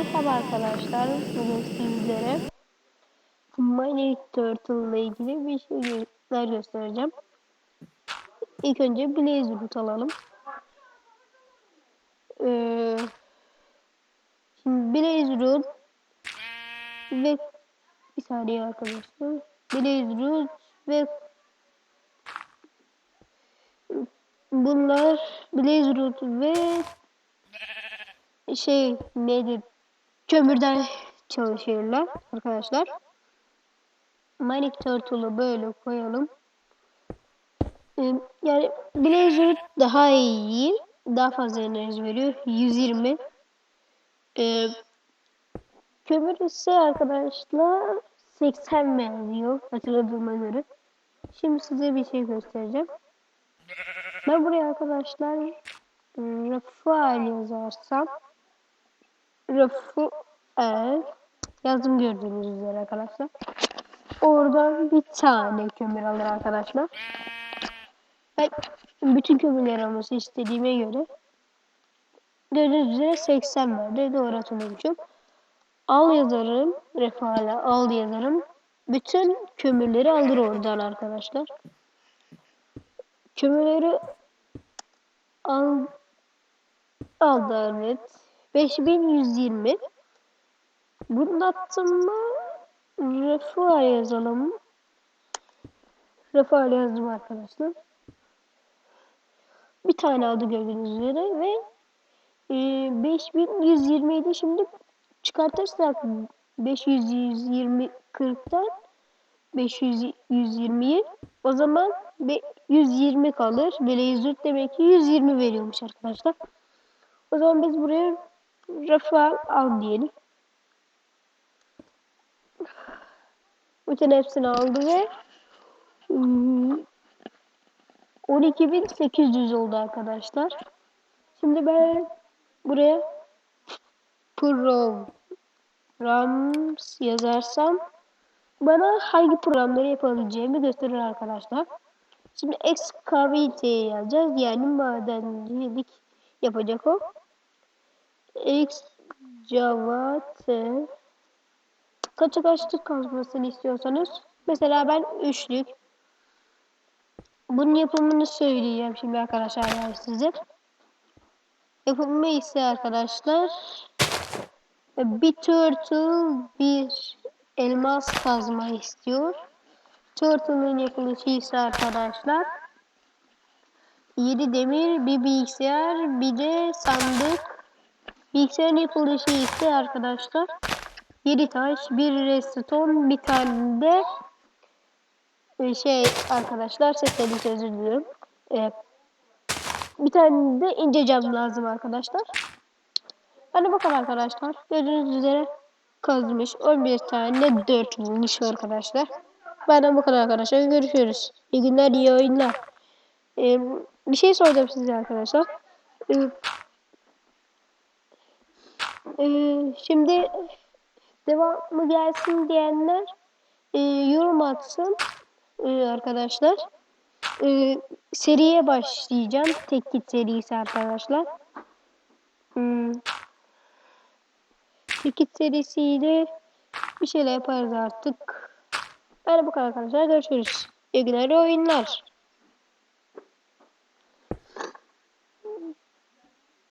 Merhaba arkadaşlar. Bugün sizlere Mining Turtle ile ilgili bir şeyler göstereceğim. İlk önce Blaze Root alalım. Ee, şimdi Blaze Root ve bir saniye arkadaşlar. Blaze Root ve bunlar Blaze Root ve şey nedir kömürden çalışıyorlar arkadaşlar. Mining Turtle'ı böyle koyalım. Ee, yani Blazer daha iyi. Daha fazla enerji veriyor. 120. Ee, kömür ise arkadaşlar 80 veriyor hatırladığıma göre. Şimdi size bir şey göstereceğim. Ben buraya arkadaşlar Rafael yazarsam Rafael yazdım gördüğünüz üzere arkadaşlar. Oradan bir tane kömür alır arkadaşlar. Ben bütün kömürleri alması istediğime göre gördüğünüz üzere 80 verdi. Doğru hatırlamışım. Al yazarım. Refale al yazarım. Bütün kömürleri alır oradan arkadaşlar. Kömürleri al aldı evet. 5120 Bunu attım mı Refuar yazalım. Refuar yazdım arkadaşlar. Bir tane aldı gördüğünüz üzere ve e, 5127 şimdi çıkartırsak 520 40'tan 520'yi o zaman 120 kalır. Blazer demek ki 120 veriyormuş arkadaşlar. O zaman biz buraya Rafael al diyelim. Bütün hepsini aldı ve 12.800 oldu arkadaşlar. Şimdi ben buraya programs yazarsam bana hangi programları yapabileceğimi gösterir arkadaşlar. Şimdi excavate yazacağız. Yani madencilik yapacak o. excavate kaça kaçlık kazmasını istiyorsanız mesela ben üçlük bunun yapımını söyleyeceğim şimdi arkadaşlar yani size. Yapımı ise arkadaşlar bir turtle bir elmas kazma istiyor. Turtle'ın yapılışı ise arkadaşlar 7 demir, bir bilgisayar, bir de sandık. Bilgisayarın yapılışı ise arkadaşlar 7 taş, bir redstone, bir tane de şey arkadaşlar sesleri özür diliyorum. Ee, bir tane de ince cam lazım arkadaşlar. Hadi bakalım arkadaşlar. Gördüğünüz üzere kazmış. 11 tane 4 bulmuş arkadaşlar. Benden bu kadar arkadaşlar. Görüşürüz. İyi günler, iyi oyunlar. Ee, bir şey soracağım size arkadaşlar. Ee, e, şimdi devamı gelsin diyenler e, yorum atsın e, arkadaşlar. E, seriye başlayacağım. Tek git serisi arkadaşlar. Hmm. Tek git serisiyle bir şeyler yaparız artık. Yani bu kadar arkadaşlar. Görüşürüz. İyi günler oyunlar.